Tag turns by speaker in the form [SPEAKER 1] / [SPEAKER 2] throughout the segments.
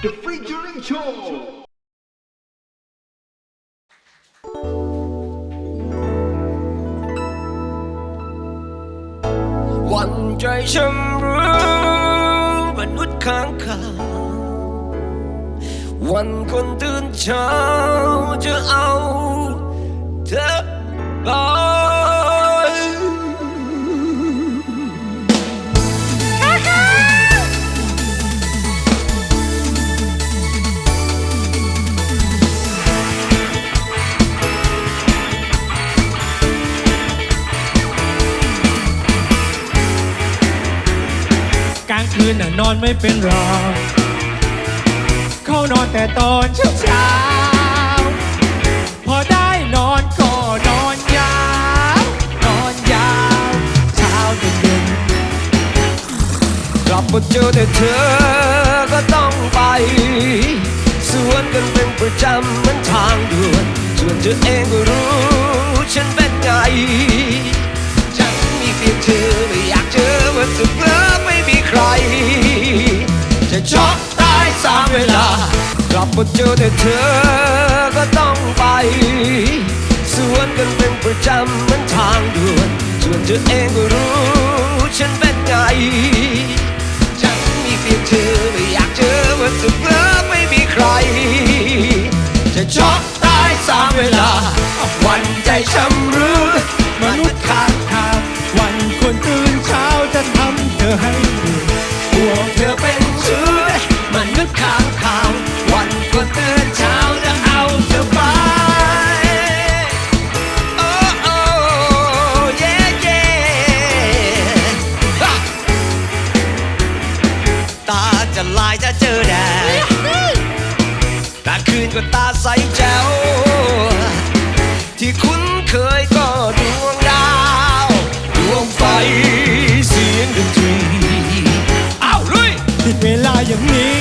[SPEAKER 1] The Featuring Show.
[SPEAKER 2] วันใจช้ำรุมนุษย์ค้างคาววันคนตื่นเช้าจะเอาเธอไป
[SPEAKER 3] ก นน่ะนอนไม่เป็นหรอกเขานอนแต่ตอนเช้าเช้าพอได้นอนก็นอนยาว นอนยาวเช้าเย็น
[SPEAKER 2] กลับมาเจอแต่เธอก็ต้องไป สวนกันเป็นประจำเหมือนทางด่วนส่วนเธอเองก็รู้ ฉันเป็นไง ฉันมีเพียงเธอ ลับมาเจอแต่เธอก็ต้องไป สวนกันเป็นประจำเหมือนทางด่วนส่วนเธอเองก็รู้ ฉันเป็นไง ฉันมีเพียงเธอไม่อยากเจอว่าสุดเลิกไม่มีใคร จะช็อกตายสามเวลา วันใจช้ำรื้
[SPEAKER 3] จะ
[SPEAKER 2] ลายจะเจอแดดกลางคืนก็ตาใสแจ๋วที่คุ้นเคยก็ดวงดาว ดวงไฟเสียงดนตรีอ้าวลุย
[SPEAKER 3] ติดเวลาอย่างนี้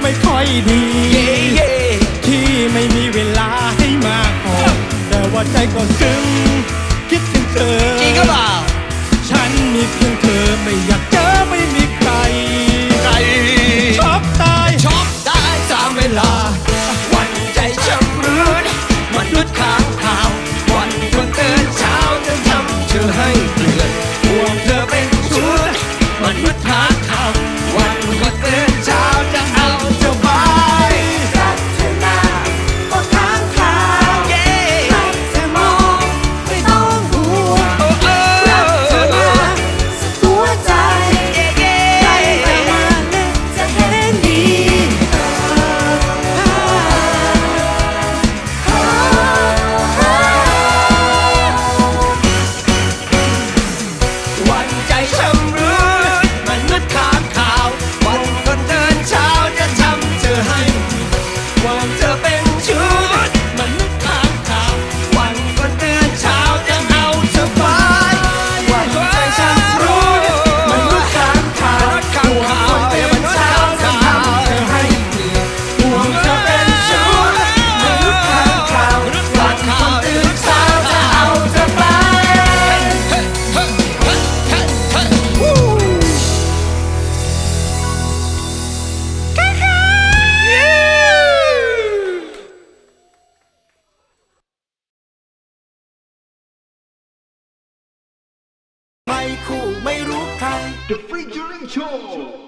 [SPEAKER 3] ไม่ค่อยดี
[SPEAKER 2] เย่เย่
[SPEAKER 3] ที่ไม่มีเวลาให้มากพอแต่ว่าใจก็ซึ้งคิดถึงเธอ
[SPEAKER 2] จริงก็เปล่า
[SPEAKER 3] ฉันมีเพียงเธอไม่อยาก ไม่คู่ไม่รู้ใคร
[SPEAKER 1] The Featuring Show.